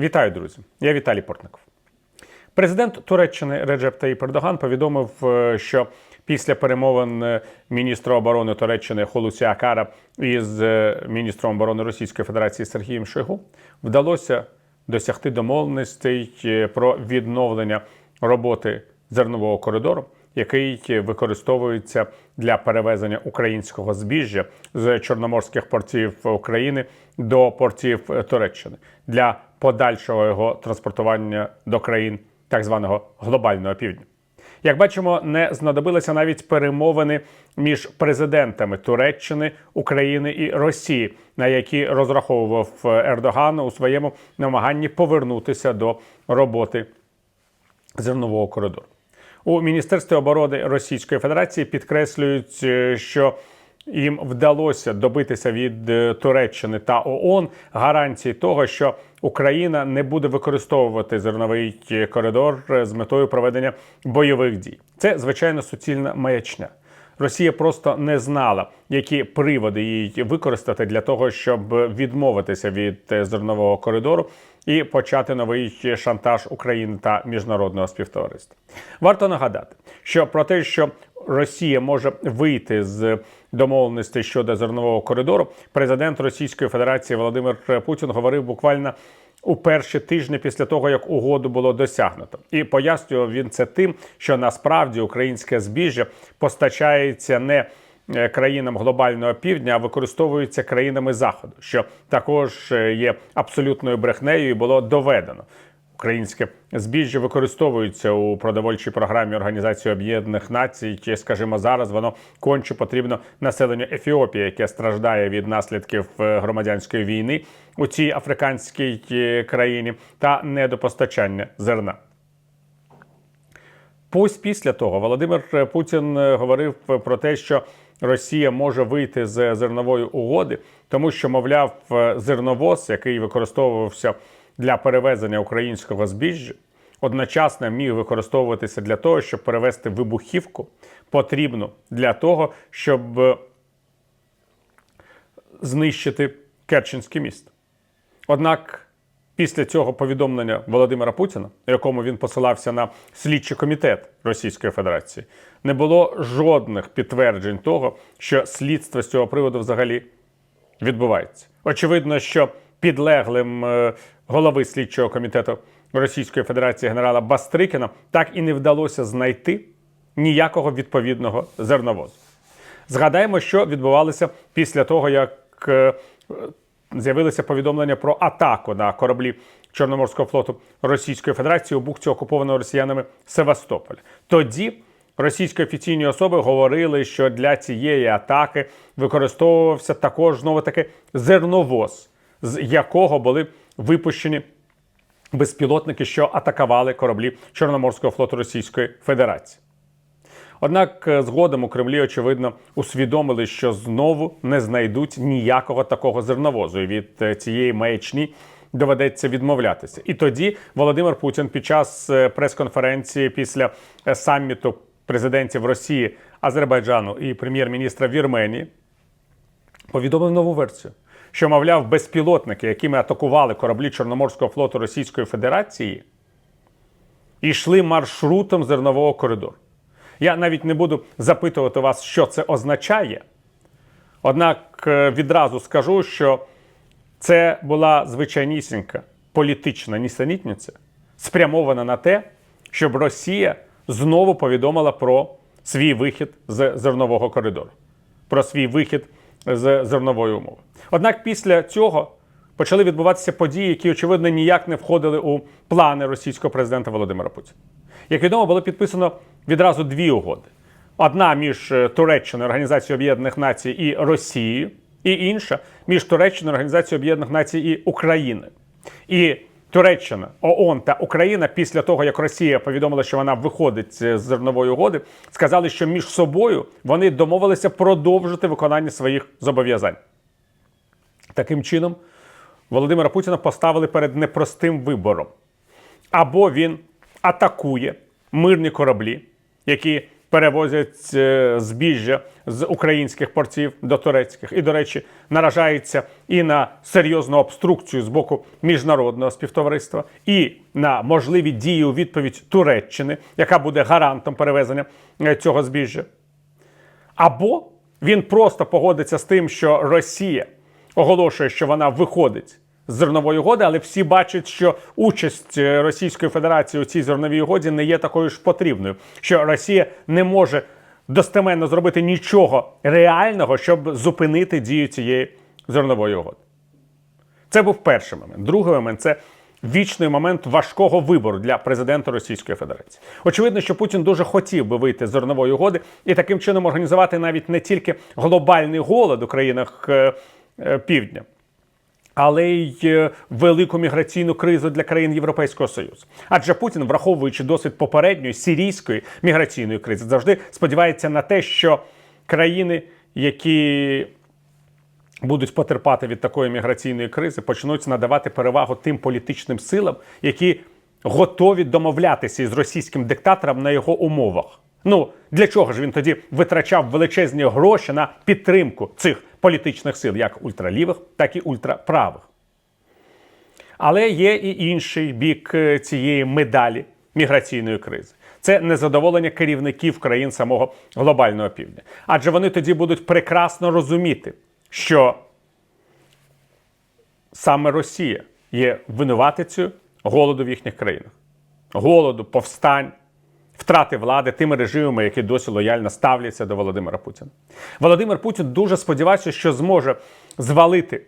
Вітаю, друзі! Я Віталій Портников. Президент Туреччини Реджеп Таїп Ердоган повідомив, е, що після перемовин е, міністра оборони Туреччини Холусі Акара із е, міністром оборони Російської Федерації Сергієм Шойгу вдалося досягти домовленостей про відновлення роботи зернового коридору, який використовується для перевезення українського збіжжя з чорноморських портів України до портів Туреччини для подальшого його транспортування до країн так званого глобального півдня. Як бачимо, не знадобилися навіть перемовини між президентами Туреччини, України і Росії, на які розраховував Ердоган у своєму намаганні повернутися до роботи зернового коридору. У Міністерстві оборони Російської Федерації підкреслюють, е, що їм вдалося добитися від е, Туреччини та ООН гарантії того, що Україна не буде використовувати зерновий е, коридор е, з метою проведення бойових дій. Це звичайно суцільна маячня. Росія просто не знала, які приводи їй використати для того, щоб відмовитися від зернового коридору і почати новий шантаж України та міжнародного співтовариства. Варто нагадати, що про те, що Росія може вийти з домовленостей щодо зернового коридору, президент Російської Федерації Володимир Путін говорив буквально у перші тижні після того, як угоду було досягнуто, і пояснював він це тим, що насправді українське збіжжя постачається не е, країнам глобального півдня, а використовується країнами заходу, що також е, є абсолютною брехнею і було доведено. Українське збіжжя використовується у продовольчій програмі Організації Об'єднаних Націй. Чи, скажімо, зараз воно конче потрібно населенню Ефіопії, яке страждає від наслідків е, громадянської війни у цій африканській е, країні, та недопостачання зерна. Пусть після того Володимир Путін е, говорив про те, що Росія може вийти з зернової угоди, тому що, мовляв, зерновоз, який використовувався для перевезення українського збіжжя, одночасно міг використовуватися для того, щоб перевезти вибухівку, потрібну для того, щоб е, знищити Керченське місто. Однак після цього повідомлення Володимира Путіна, якому він посилався на слідчий комітет Російської Федерації, не було жодних підтверджень того, що слідство з цього приводу взагалі відбувається. Очевидно, що підлеглим е, голови слідчого комітету Російської Федерації генерала Бастрикіна так і не вдалося знайти ніякого відповідного зерновозу. Згадаємо, що відбувалося після того, як е, з'явилися повідомлення про атаку на кораблі Чорноморського флоту Російської Федерації у бухті окупованого росіянами Севастополя. Тоді російські офіційні особи говорили, що для цієї атаки використовувався також знову таки зерновоз, з якого були випущені безпілотники, що атакували кораблі Чорноморського флоту Російської Федерації. Однак е, згодом у Кремлі, очевидно, усвідомили, що знову не знайдуть ніякого такого зерновозу. І від е, цієї маячні доведеться відмовлятися. І тоді Володимир Путін під час е, прес-конференції після саміту президентів Росії, Азербайджану і прем'єр-міністра Вірменії повідомив нову версію. Що, мовляв, безпілотники, якими атакували кораблі Чорноморського флоту Російської Федерації, йшли маршрутом зернового коридору. Я навіть не буду запитувати вас, що це означає. Однак е, відразу скажу, що це була звичайнісінька політична нісенітниця, спрямована на те, щоб Росія знову повідомила про свій вихід з зернового коридору, про свій вихід з зернової умови. Однак після цього почали відбуватися події, які, очевидно, ніяк не входили у плани російського президента Володимира Путіна. Як відомо, було підписано відразу дві угоди: одна між е, Туреччиною, Організацією Об'єднаних Націй і Росією, і інша між Туреччиною, Організацією Об'єднаних Націй і Україною. І Туреччина, ООН та Україна після того, як Росія повідомила, що вона виходить з зернової угоди, сказали, що між собою вони домовилися продовжити виконання своїх зобов'язань. Таким чином, Володимира Путіна поставили перед непростим вибором. Або він атакує мирні кораблі, які перевозять е, збіжжя з українських портів до турецьких. І, до речі, наражається і на серйозну обструкцію з боку міжнародного співтовариства, і на можливі дії у відповідь Туреччини, яка буде гарантом перевезення е, цього збіжжя. Або він просто погодиться з тим, що Росія оголошує, що вона виходить зернової угоди, але всі бачать, що участь е, Російської Федерації у цій зерновій угоді не є такою ж потрібною, що Росія не може достеменно зробити нічого реального, щоб зупинити дію цієї зернової угоди. Це був перший момент. Другий момент це вічний момент важкого вибору для президента Російської Федерації. Очевидно, що Путін дуже хотів би вийти з зернової угоди і таким чином організувати навіть не тільки глобальний голод у країнах е, е, півдня. Але й е, велику міграційну кризу для країн Європейського Союзу. Адже Путін, враховуючи досвід попередньої сирійської міграційної кризи, завжди сподівається на те, що країни, які будуть потерпати від такої міграційної кризи, почнуть надавати перевагу тим політичним силам, які готові домовлятися із російським диктатором на його умовах. Ну для чого ж він тоді витрачав величезні гроші на підтримку цих політичних сил, як ультралівих, так і ультраправих? Але є і інший бік е, цієї медалі міграційної кризи. Це незадоволення керівників країн самого глобального півдня. Адже вони тоді будуть прекрасно розуміти, що саме Росія є винуватицею голоду в їхніх країнах, голоду, повстань, втрати влади тими режимами, які досі лояльно ставляться до Володимира Путіна. Володимир Путін дуже сподівається, що зможе звалити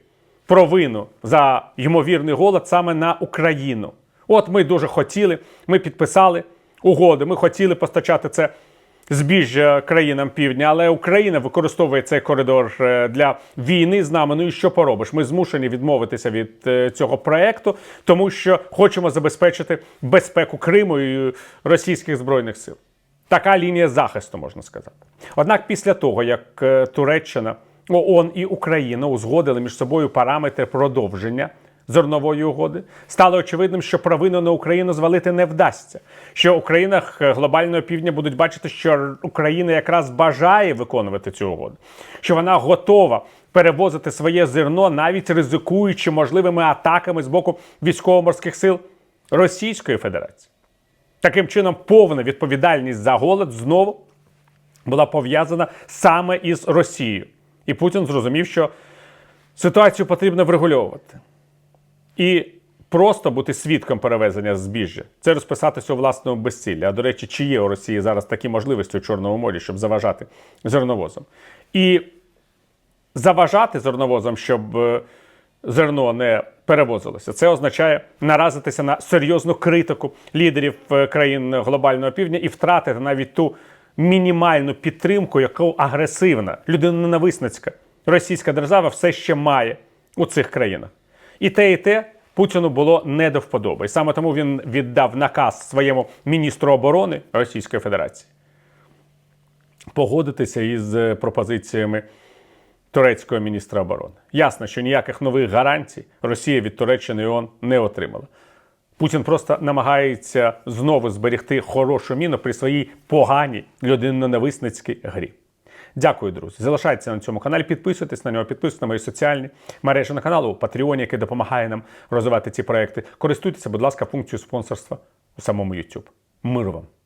провину за ймовірний голод саме на Україну. От ми дуже хотіли, ми підписали угоди, ми хотіли постачати це збіжжя країнам півдня, але Україна використовує цей коридор е, для війни з нами. Ну і що поробиш? Ми змушені відмовитися від е, цього проекту, тому що хочемо забезпечити безпеку Криму і російських збройних сил. Така лінія захисту можна сказати. Однак, після того як е, Туреччина, ООН і Україна узгодили між собою параметри продовження зернової угоди, стало очевидним, що провину на Україну звалити не вдасться. Що у країнах е, глобального півдня будуть бачити, що Україна якраз бажає виконувати цю угоду, що вона готова перевозити своє зерно, навіть ризикуючи можливими атаками з боку військово-морських сил Російської Федерації. Таким чином, повна відповідальність за голод знову була пов'язана саме із Росією. І Путін зрозумів, що ситуацію потрібно врегульовувати. І просто бути свідком перевезення збіжжя це розписатися у власному безціллі. А до речі, чи є у Росії зараз такі можливості у Чорному морі, щоб заважати зерновозам? І заважати зерновозам, щоб е, зерно не перевозилося, це означає наразитися на серйозну критику лідерів е, країн глобального півдня і втратити навіть ту мінімальну підтримку, яку агресивна, людиноненависницька російська держава все ще має у цих країнах. І те, і те Путіну було не до вподоби. І саме тому він віддав наказ своєму міністру оборони Російської Федерації погодитися із е, пропозиціями турецького міністра оборони. Ясно, що ніяких нових гарантій Росія від Туреччини ООН не отримала. Путін просто намагається знову зберегти хорошу міну при своїй поганій людиноненависницькій грі. Дякую, друзі. Залишайтеся на цьому каналі, підписуйтесь на нього, підписуйтесь на мої соціальні мережі на каналу у Patreon, який допомагає нам розвивати ці проекти. Користуйтеся, будь ласка, функцією спонсорства у самому YouTube. Миру вам!